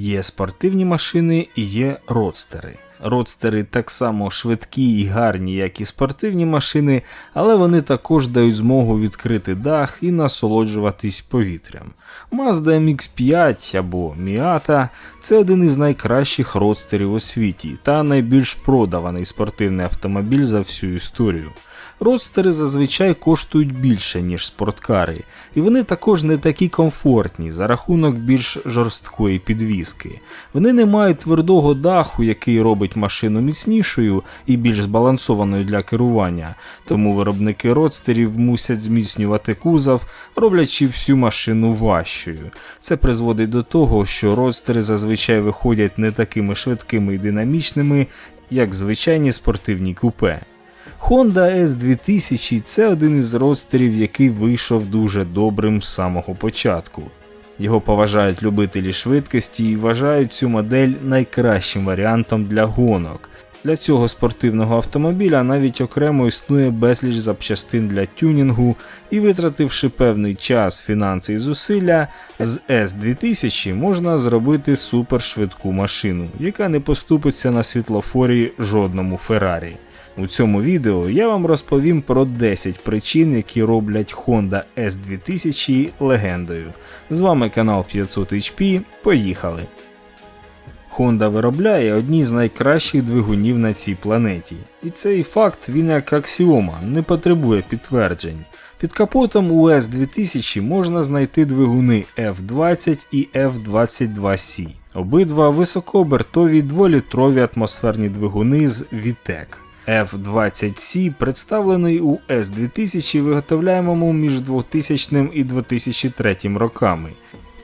Є спортивні машини і є родстери. Родстери так само швидкі і гарні, як і спортивні машини, але вони також дають змогу відкрити дах і насолоджуватись повітрям. Mazda MX5 або Miata – це один із найкращих родстерів у світі та найбільш продаваний спортивний автомобіль за всю історію. Родстери зазвичай коштують більше, ніж спорткари, і вони також не такі комфортні за рахунок більш жорсткої підвіски. Вони не мають твердого даху, який робить машину міцнішою і більш збалансованою для керування, тому виробники родстерів мусять зміцнювати кузов, роблячи всю машину важчою. Це призводить до того, що родстери зазвичай виходять не такими швидкими і динамічними, як звичайні спортивні купе. Honda S2000 це один із родстерів, який вийшов дуже добрим з самого початку. Його поважають любителі швидкості і вважають цю модель найкращим варіантом для гонок. Для цього спортивного автомобіля навіть окремо існує безліч запчастин для тюнінгу, і витративши певний час, фінанси і зусилля, з S2000 можна зробити супершвидку машину, яка не поступиться на світлофорі жодному Феррарі. У цьому відео я вам розповім про 10 причин, які роблять Honda S2000 легендою. З вами канал 500 HP. Поїхали! Honda виробляє одні з найкращих двигунів на цій планеті. І цей факт він як аксіома, не потребує підтверджень. Під капотом у S2000 можна знайти двигуни F20 і F22C. Обидва високообертові 2-літрові атмосферні двигуни з VTEC. F20C представлений у S2000 виготовляємому між 2000 і 2003 роками.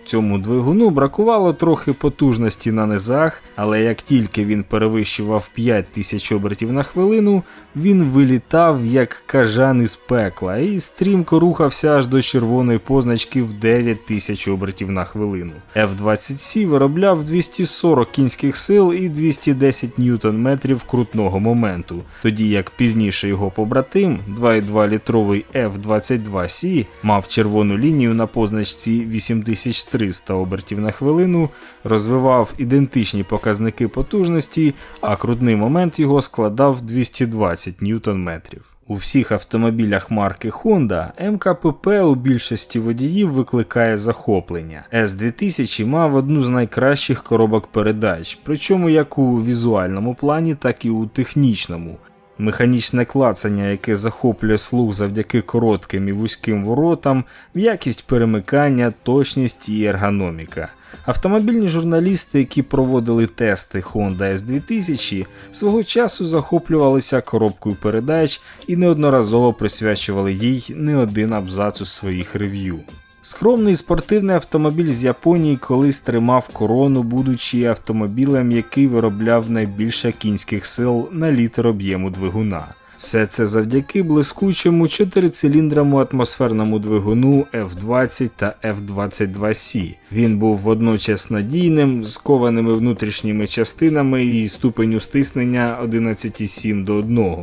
Цьому двигуну бракувало трохи потужності на низах, але як тільки він перевищував 5000 обертів на хвилину, він вилітав як кажан із пекла і стрімко рухався аж до червоної позначки в 9000 обертів на хвилину. F20C виробляв 240 кінських сил і 210 ньютон-метрів крутного моменту, тоді як пізніше його побратим, 2,2 літровий F22C, мав червону лінію на позначці 8300 обертів на хвилину, розвивав ідентичні показники потужності, а крутний момент його складав 220 ньютон-метрів. У всіх автомобілях марки Honda МКПП у більшості водіїв викликає захоплення. S2000 мав одну з найкращих коробок передач, причому як у візуальному плані, так і у технічному. Механічне клацання, яке захоплює слух завдяки коротким і вузьким воротам, якість перемикання, точність і ергономіка. Автомобільні журналісти, які проводили тести Honda S2000, свого часу захоплювалися коробкою передач і неодноразово присвячували їй не один абзац у своїх рев'ю. Скромний спортивний автомобіль з Японії колись тримав корону, будучи автомобілем, який виробляв найбільше кінських сил на літр об'єму двигуна. Все це завдяки блискучому чотирициліндрому атмосферному двигуну F20 та F22C. Він був водночас надійним, з кованими внутрішніми частинами і ступеню стиснення 11,7 до 1.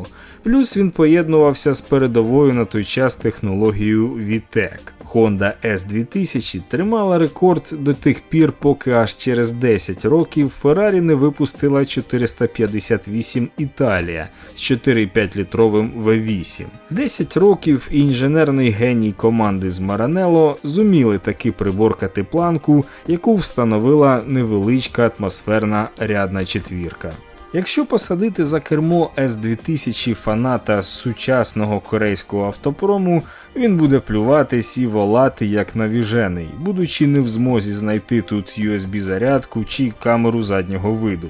Плюс він поєднувався з передовою на той час технологією VTEC. Honda S2000 тримала рекорд до тих пір, поки аж через 10 років Ferrari не випустила 458 Італія з 4,5 літровим V8. 10 років інженерний геній команди з Maranello зуміли таки приборкати планку, яку встановила невеличка атмосферна рядна четвірка. Якщо посадити за кермо S2000 фаната сучасного корейського автопрому, він буде плюватись і волати як навіжений, будучи не в змозі знайти тут USB-зарядку чи камеру заднього виду.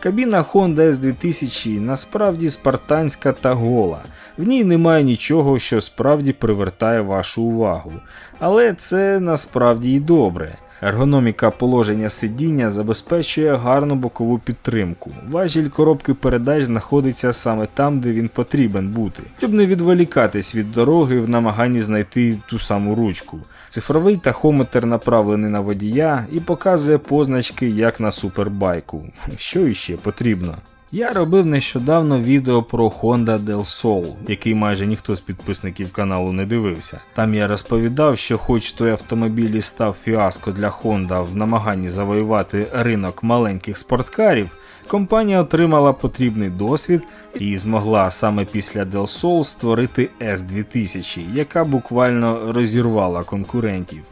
Кабіна Honda S2000 насправді спартанська та гола. В ній немає нічого, що справді привертає вашу увагу. Але це насправді і добре. Ергономіка положення сидіння забезпечує гарну бокову підтримку. Важіль коробки передач знаходиться саме там, де він потрібен бути, щоб не відволікатись від дороги в намаганні знайти ту саму ручку. Цифровий тахометр направлений на водія і показує позначки як на супербайку. Що іще потрібно. Я робив нещодавно відео про Honda Del Sol, який майже ніхто з підписників каналу не дивився. Там я розповідав, що хоч той автомобіль і став фіаско для Honda в намаганні завоювати ринок маленьких спорткарів, компанія отримала потрібний досвід і змогла саме після Del Sol створити S2000, яка буквально розірвала конкурентів.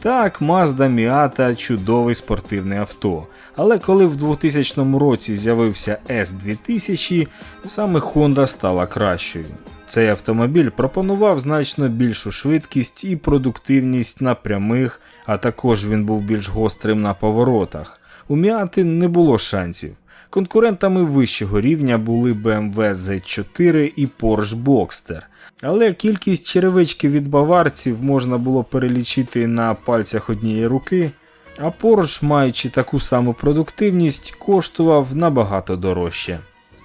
Так, Mazda Miata чудовий спортивне авто. Але коли в 2000 році з'явився S2000, саме Honda стала кращою. Цей автомобіль пропонував значно більшу швидкість і продуктивність на прямих, а також він був більш гострим на поворотах. У Miata не було шансів. Конкурентами вищого рівня були BMW Z4 і Porsche Boxster. Але кількість черевички від баварців можна було перелічити на пальцях однієї руки, а Porsche, маючи таку саму продуктивність, коштував набагато дорожче.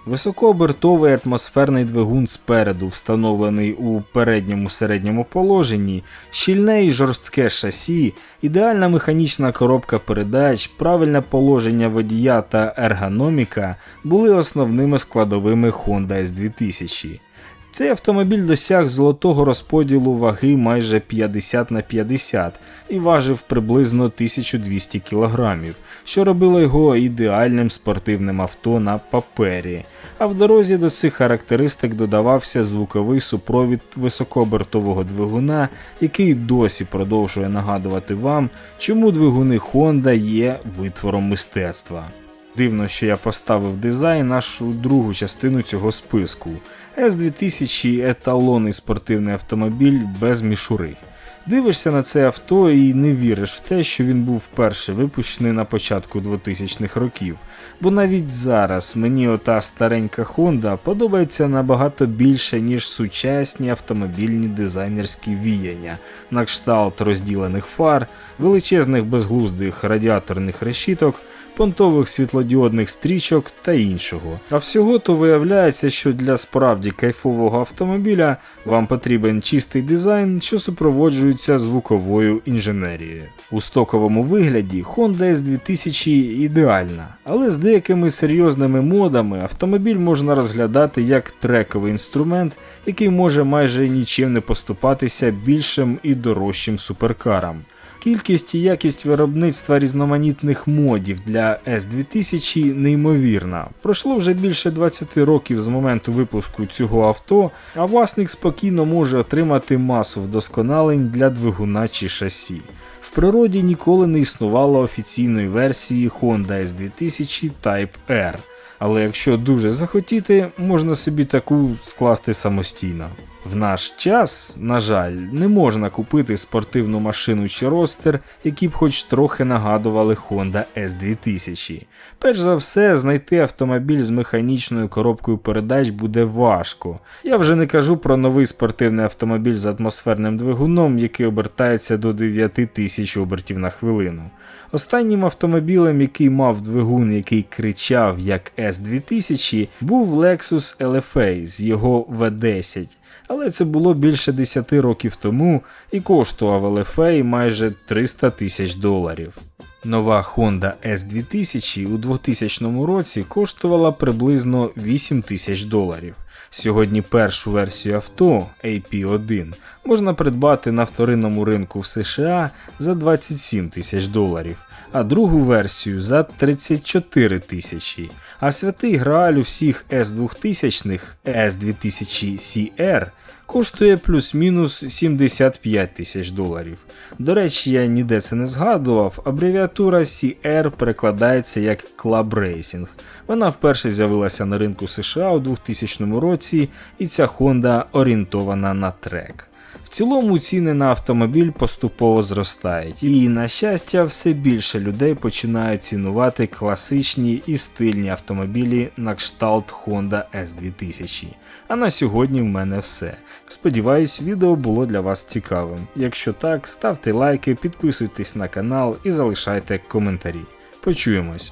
Високообертовий атмосферний двигун спереду, встановлений у передньому середньому положенні, щільне і жорстке шасі, ідеальна механічна коробка передач, правильне положення водія та ергономіка були основними складовими Honda S2000. Цей автомобіль досяг золотого розподілу ваги майже 50 на 50 і важив приблизно 1200 кг, що робило його ідеальним спортивним авто на папері. А в дорозі до цих характеристик додавався звуковий супровід високообертового двигуна, який досі продовжує нагадувати вам, чому двигуни Honda є витвором мистецтва. Дивно, що я поставив дизайн нашу другу частину цього списку. S2000 еталонний спортивний автомобіль без мішури. Дивишся на це авто і не віриш в те, що він був вперше випущений на початку 2000-х років. Бо навіть зараз мені ота старенька Honda подобається набагато більше, ніж сучасні автомобільні дизайнерські віяння, на кшталт розділених фар, величезних безглуздих радіаторних решіток понтових світлодіодних стрічок та іншого. А всього то виявляється, що для справді кайфового автомобіля вам потрібен чистий дизайн, що супроводжується звуковою інженерією. У стоковому вигляді Honda S2000 ідеальна, але з деякими серйозними модами автомобіль можна розглядати як трековий інструмент, який може майже нічим не поступатися більшим і дорожчим суперкарам. Кількість і якість виробництва різноманітних модів для S2000 неймовірна. Пройшло вже більше 20 років з моменту випуску цього авто, а власник спокійно може отримати масу вдосконалень для двигуна чи шасі. В природі ніколи не існувало офіційної версії Honda S2000 Type R, але якщо дуже захотіти, можна собі таку скласти самостійно. В наш час, на жаль, не можна купити спортивну машину чи ростер, які б хоч трохи нагадували Honda S2000. Перш за все, знайти автомобіль з механічною коробкою передач буде важко. Я вже не кажу про новий спортивний автомобіль з атмосферним двигуном, який обертається до 9000 обертів на хвилину. Останнім автомобілем, який мав двигун, який кричав як S2000, був Lexus LFA з його V10 але це було більше 10 років тому і коштував LFA майже 300 тисяч доларів. Нова Honda S2000 у 2000 році коштувала приблизно 8 тисяч доларів. Сьогодні першу версію авто AP1 можна придбати на вторинному ринку в США за 27 тисяч доларів, а другу версію за 34 тисячі. А святий грааль усіх S2000 S2000 CR коштує плюс-мінус 75 тисяч доларів. До речі, я ніде це не згадував, абревіатура CR перекладається як Club Racing. Вона вперше з'явилася на ринку США у 2000 році, і ця Honda орієнтована на трек. В цілому ціни на автомобіль поступово зростають, і, на щастя, все більше людей починають цінувати класичні і стильні автомобілі на кшталт Honda S2000. А на сьогодні в мене все. Сподіваюсь, відео було для вас цікавим. Якщо так, ставте лайки, підписуйтесь на канал і залишайте коментарі. Почуємось!